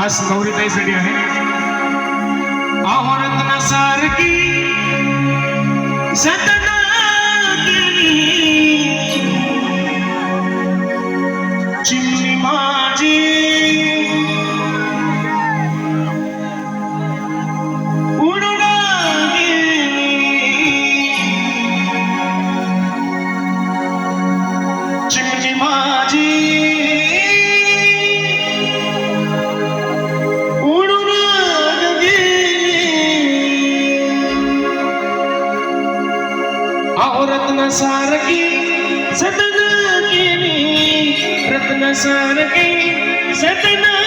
खास नवरीताईसाठी आहे. आहो रत्न सारखी सत रत्नसारखी सतना केली रत्नसारखी सतना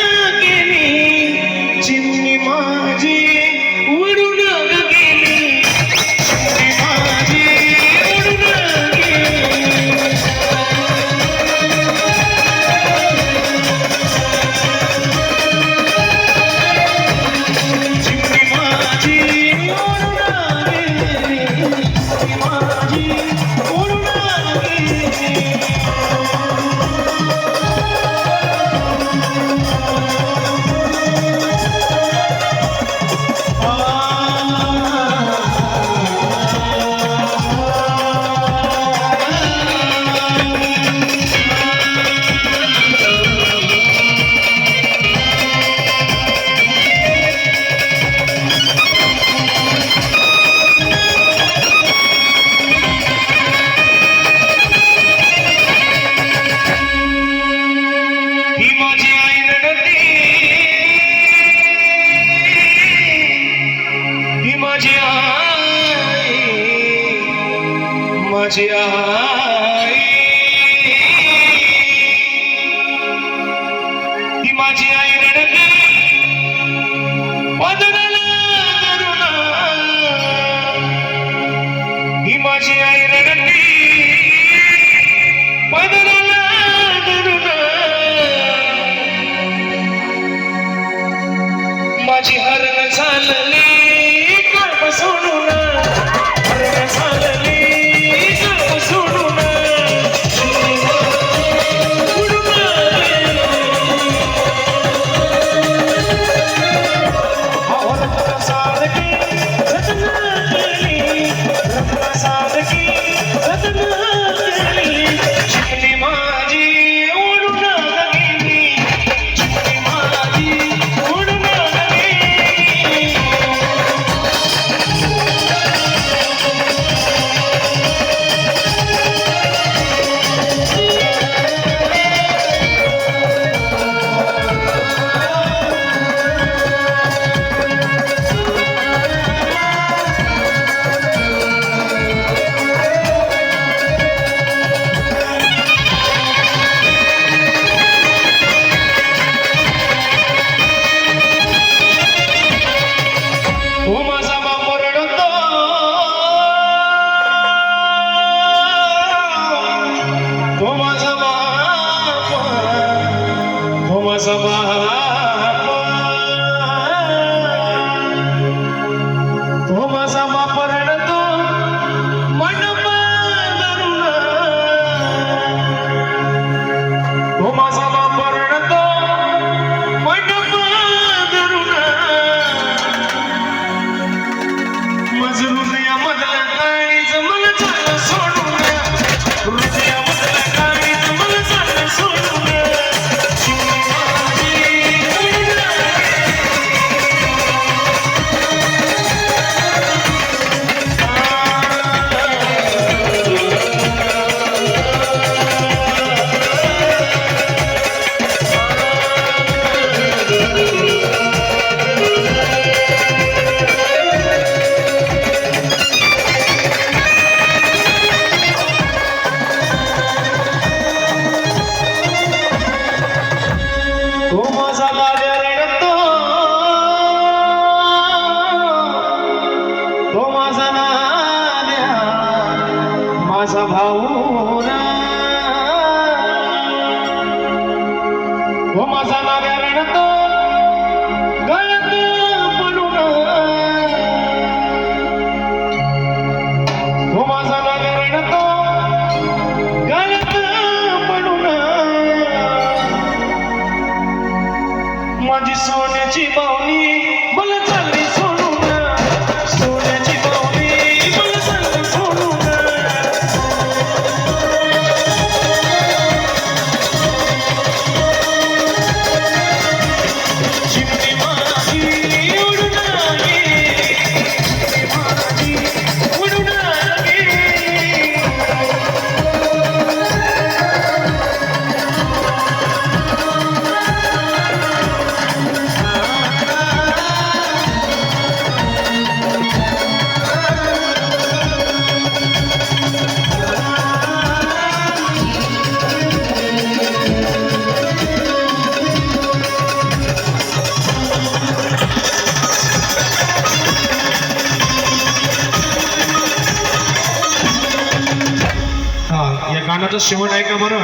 हा शिवण आहे का बरं?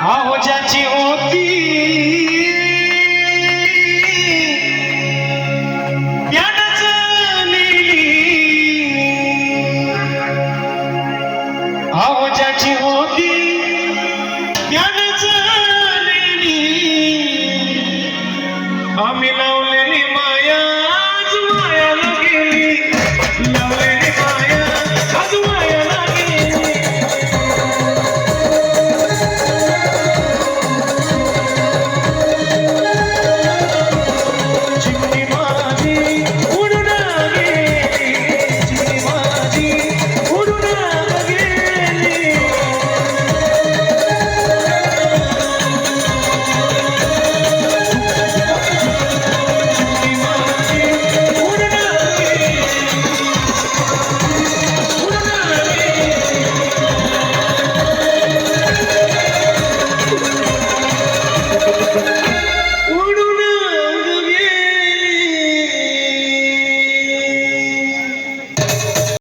हा हो, ज्याची होती. त्यानंच हो, होती. त्यानंच आम्ही लावलेली